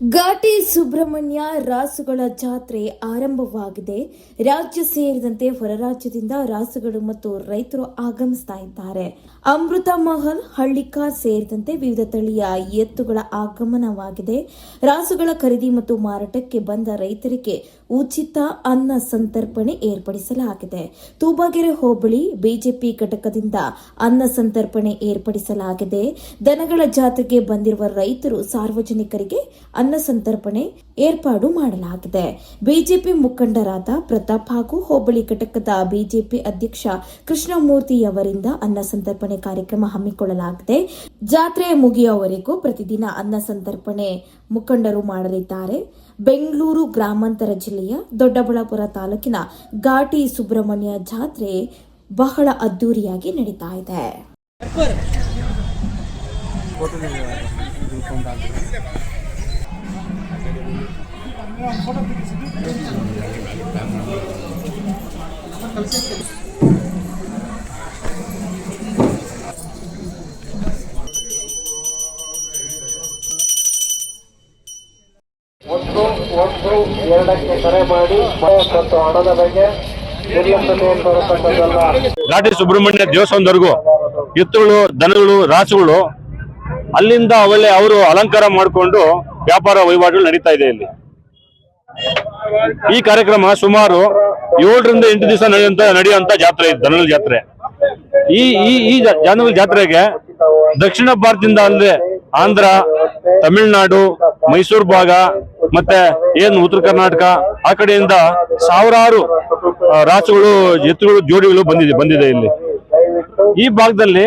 ಘಾಟಿ ಸುಬ್ರಹ್ಮಣ್ಯ ರಾಸುಗಳ ಜಾತ್ರೆ ಆರಂಭವಾಗಿದೆ. ರಾಜ್ಯ ಸೇರಿದಂತೆ ಹೊರ ರಾಜ್ಯದಿಂದ ರಾಸುಗಳು ಮತ್ತು ರೈತರು ಆಗಮಿಸ್ತಾ ಇದ್ದಾರೆ. ಅಮೃತ ಮಹಲ್ ಹಳ್ಳಿಕಾರ್ ಸೇರಿದಂತೆ ವಿವಿಧ ತಳಿಯ ಎತ್ತುಗಳ ಆಗಮನವಾಗಿದೆ. ರಾಸುಗಳ ಖರೀದಿ ಮತ್ತು ಮಾರಾಟಕ್ಕೆ ಬಂದ ರೈತರಿಗೆ ಉಚಿತ ಅನ್ನ ಸಂತರ್ಪಣೆ ಏರ್ಪಡಿಸಲಾಗಿದೆ. ತೂಬಾಗೆರೆ ಹೋಬಳಿ ಬಿಜೆಪಿ ಘಟಕದಿಂದ ಅನ್ನ ಸಂತರ್ಪಣೆ ಏರ್ಪಡಿಸಲಾಗಿದೆ. ದನಗಳ ಜಾತ್ರೆಗೆ ಬಂದಿರುವ ರೈತರು ಸಾರ್ವಜನಿಕರಿಗೆ ಸಂತರ್ಪಣೆ ಏರ್ಪಾಡು ಮಾಡಲಾಗಿದೆ. ಬಿಜೆಪಿ ಮುಖಂಡರಾದ ಪ್ರತಾಪ್ ಹಾಗೂ ಹೋಬಳಿ ಘಟಕದ ಬಿಜೆಪಿ ಅಧ್ಯಕ್ಷ ಕೃಷ್ಣಮೂರ್ತಿ ಅವರಿಂದ ಅನ್ನ ಸಂತರ್ಪಣೆ ಕಾರ್ಯಕ್ರಮ ಹಮ್ಮಿಕೊಳ್ಳಲಾಗಿದೆ. ಜಾತ್ರೆ ಮುಗಿಯುವವರೆಗೂ ಪ್ರತಿದಿನ ಅನ್ನ ಸಂತರ್ಪಣೆ ಮುಖಂಡರು ಮಾಡಲಿದ್ದಾರೆ. ಬೆಂಗಳೂರು ಗ್ರಾಮಾಂತರ ಜಿಲ್ಲೆಯ ದೊಡ್ಡಬಳ್ಳಾಪುರ ತಾಲೂಕಿನ ಘಾಟಿ ಸುಬ್ರಹ್ಮಣ್ಯ ಜಾತ್ರೆ ಬಹಳ ಅದ್ದೂರಿಯಾಗಿ ನಡೀತಾ ಇದೆ. ಒಂದು ಒಂದು ಎರಡಕ್ಕೆ ಕರೆ ಮಾಡಿ ಮತ್ತು ಹಣದ ಬಗ್ಗೆ ಲಾಟಿ ಸುಬ್ರಹ್ಮಣ್ಯ ದೇವಸ್ಥಾನದವರೆಗೂ ಎತ್ತುಗಳು ದನಗಳು, ರಾಸುಗಳು, ಅಲ್ಲಿಂದ ಒಳ್ಳೆ ಅವರು ಅಲಂಕಾರ ಮಾಡಿಕೊಂಡು ವ್ಯಾಪಾರ ವಹಿವಾಟುಗಳು ನಡೀತಾ ಇದೆ ಇಲ್ಲಿ. ಈ ಕಾರ್ಯಕ್ರಮ ಸುಮಾರು ಏಳರಿಂದ ಎಂಟು ದಿವಸ ನಡೆಯುವಂತ ನಡೆಯುವಂತ ಜಾತ್ರೆ ಇದೆ ದನಗಳ ಜಾತ್ರೆ. ಈ ಈ ಈ ಜಾನುವಲ್ ಜಾತ್ರೆಗೆ ದಕ್ಷಿಣ ಭಾರತದಿಂದ ಅಂದ್ರೆ ಆಂಧ್ರ, ತಮಿಳುನಾಡು, ಮೈಸೂರು ಭಾಗ, ಮತ್ತೆ ಏನ್ ಉತ್ತರ ಕರ್ನಾಟಕ, ಆ ಕಡೆಯಿಂದ ಸಾವಿರಾರು ರಾಸುಗಳು, ಎತ್ತುಗಳು, ಜೋಡಿಗಳು ಬಂದಿದೆ ಬಂದಿದೆ ಇಲ್ಲಿ. ಈ ಭಾಗದಲ್ಲಿ